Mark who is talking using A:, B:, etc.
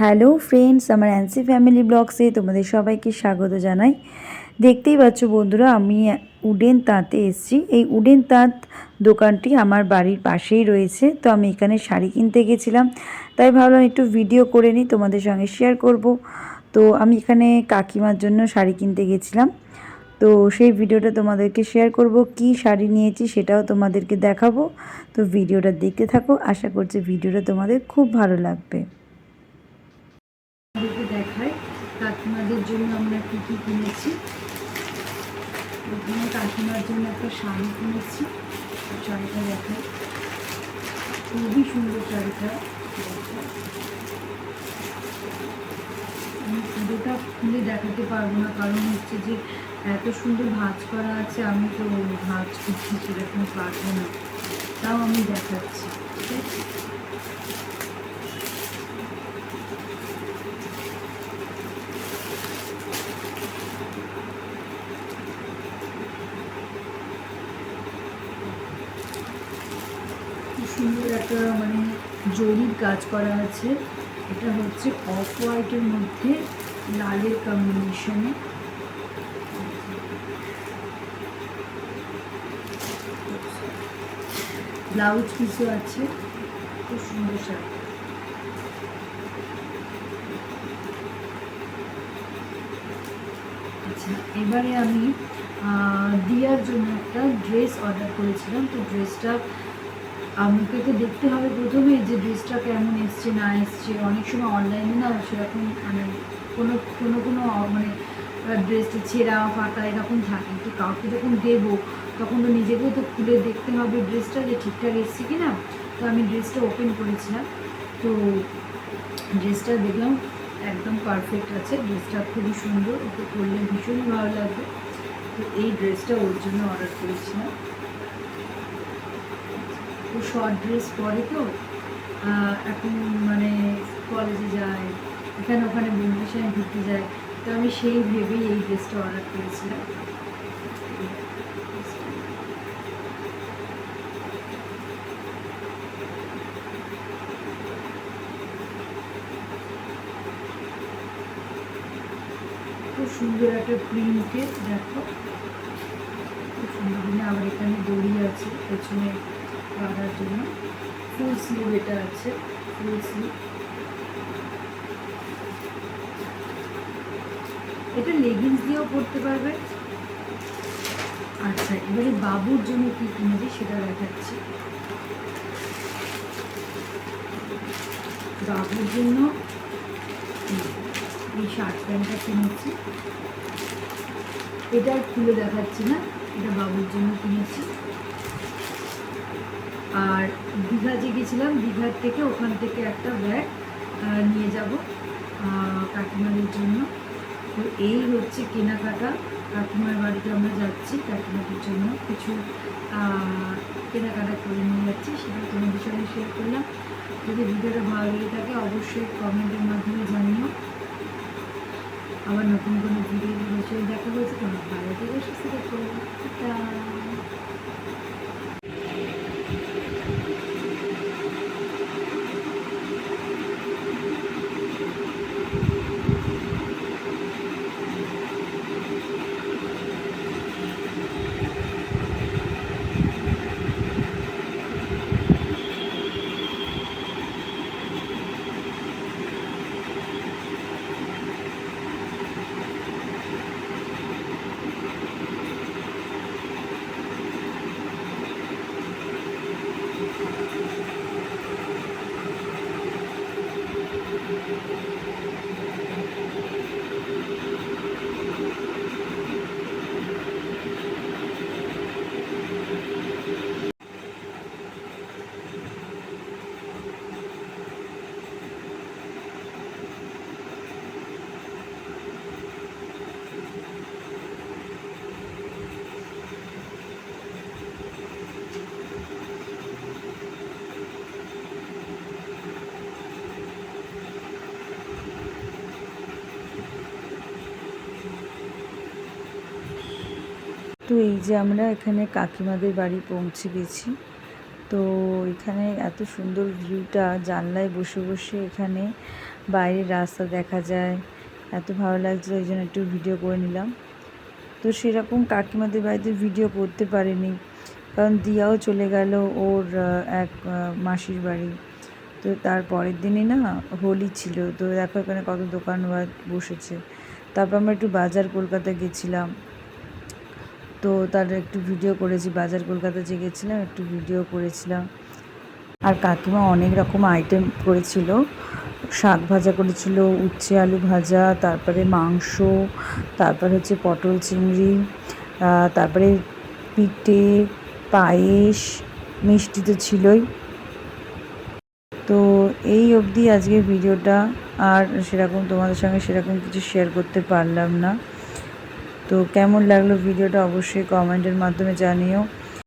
A: Hello friends, আমার অ্যান্সি family ব্লগসে তোমাদের সবাইকে স্বাগত জানাই। দেখতেই পাচ্ছ বন্ধুরা, আমি উডেন তাঁতে এসেছি। এই উডেন তাঁত দোকানটি আমার বাড়ির পাশেই রয়েছে, তো আমি এখানে শাড়ি কিনতে গেছিলাম। তাই ভাবলাম একটু ভিডিও করে নিই, তোমাদের সঙ্গে শেয়ার করব। তো আমি এখানে কাকিমার জন্য শাড়ি কিনতে গেছিলাম। তো সেই ভিডিওটা তোমাদেরকে শেয়ার করব, কি শাড়ি নিয়েছি সেটাও তোমাদেরকে দেখাবো। তো ভিডিওটা দেখতে থাকো, আশা করছি ভিডিওটা তোমাদের খুব ভালো লাগবে।
B: কাকিমাদের জন্য আমরা কী কী কিনেছি? এখানে কাকিমার জন্য একটা শাড়ি কিনেছি। শাড়িটা দেখাই। খুবই সুন্দর শাড়িটা। আমি পুরোটা খুলে দেখাতে পারব না, কারণ হচ্ছে যে এত সুন্দর ভাঁজ করা আছে, আমি তো ভাঁজ করছি সেরকম পারব না। তাও আমি দেখাচ্ছি, ঠিক আছে? সুন্দর একটা মানে জরির কাজ করা আছে। এটা হচ্ছে অফ হোয়াইটের মধ্যে লালের কম্বিনেশনে ব্লাউজ পিসও আছে। খুব সুন্দর শাড়ি। আচ্ছা এবারে আমি দিয়ার জন্য একটা ড্রেস অর্ডার করেছিলাম। তো ড্রেসটা আমাকে তো দেখতে হবে প্রথমে যে ড্রেসটা কেমন এসছে, না এসছে। অনেক সময় অনলাইনে না সেরকম মানে কোনো কোনো কোনো মানে ড্রেসটা ছেঁড়া, ফাটা এরকম থাকে। তো কাউকে যখন দেবো, তখন তো নিজেকেও তো খুলে দেখতে হবে ড্রেসটা যে ঠিকঠাক এসছে কি না তো আমি ড্রেসটা ওপেন করেছিলাম। তো ড্রেসটা দেখলাম একদম পারফেক্ট আছে। ড্রেসটা খুবই সুন্দর। ওকে পরলে ভীষণই ভালো লাগবে। তো এই ড্রেসটা ওর জন্য অর্ডার করেছিলাম। ও শর্ট ড্রেস পরে তো এখন মানে কলেজে যায়, এখানে ওখানে বন্ধুদের সঙ্গে ঘুরতে যায়, তো আমি সেই ভেবেই এই ড্রেসটা অর্ডার করেছিলাম। খুব সুন্দর একটা প্রিন্টের দেখো। খুব সুন্দর আবার এখানে দড়ি আছে, পেছনে বাঁধার জন্য। ফুল স্লিভ এটা আছে, ফুল স্লিভ এটা লেগিংস দিয়েও পরতে পারবে। আচ্ছা এবারে বাবুর জন্য কি কিনেছি সেটা দেখাচ্ছি। বাবুর জন্য এই শার্ট প্যান্টটা কিনেছি। এটা খুলে দেখাচ্ছি না, এটা বাবুর জন্য কিনেছি। আর দীঘা যে গেছিলাম দীঘার থেকে ওখান থেকে একটা ব্যাগ নিয়ে যাব কাকিমাদের জন্য। তো এই হচ্ছে কেনাকাটা, কাকিমার বাড়িতে আমরা যাচ্ছি কাকিমাদের জন্য। কিছু কেনাকাটা করে নিয়ে যাচ্ছি, সেটা তোমাদের সঙ্গে শেয়ার করলাম। যদি ভিডিওটা ভালো লেগে থাকে, অবশ্যই কমেন্টের মাধ্যমে জানিও। আবার নতুন কোনো ভিডিও দেখা হয়েছে তোমার ভালো থেকে, সুস্থ
A: তো এই যে আমরা এখানে কাকিমাদের বাড়ি পৌঁছে গেছি। তো এখানে এত সুন্দর ভিউটা, জানলায় বসে বসে এখানে বাইরের রাস্তা দেখা যায়। এত ভালো লাগছিল ওই জন্য একটু ভিডিও করে নিলাম। তো সেরকম কাকিমাদের বাড়িতে ভিডিও করতে পারিনি, কারণ দিয়াও চলে গেল ওর এক মাসির বাড়ি। তো তার পরের দিনই না হোলি ছিল, তো দেখো এখানে কত দোকান বসেছে। তারপর আমরা একটু বাজার কলকাতা গেছিলাম। তো তার একটু ভিডিও করেছি, বাজার কলকাতা যে গেছিলাম একটু ভিডিও করেছিলাম। আর কাকিমা অনেক রকম আইটেম করেছিল। শাক ভাজা করেছিল, উচ্ছে আলু ভাজা, তারপরে মাংস, তারপর হচ্ছে পটল চিংড়ি তারপরে পিঠে, পায়েস, মিষ্টি তো ছিলই। তো এই অবধি আজকের ভিডিওটা। আর সেরকম তোমাদের সঙ্গে সেরকম কিছু শেয়ার করতে পারলাম না। তো কেমন লাগল ভিডিওটা অবশ্যই কমেন্টের মাধ্যমে জানিও।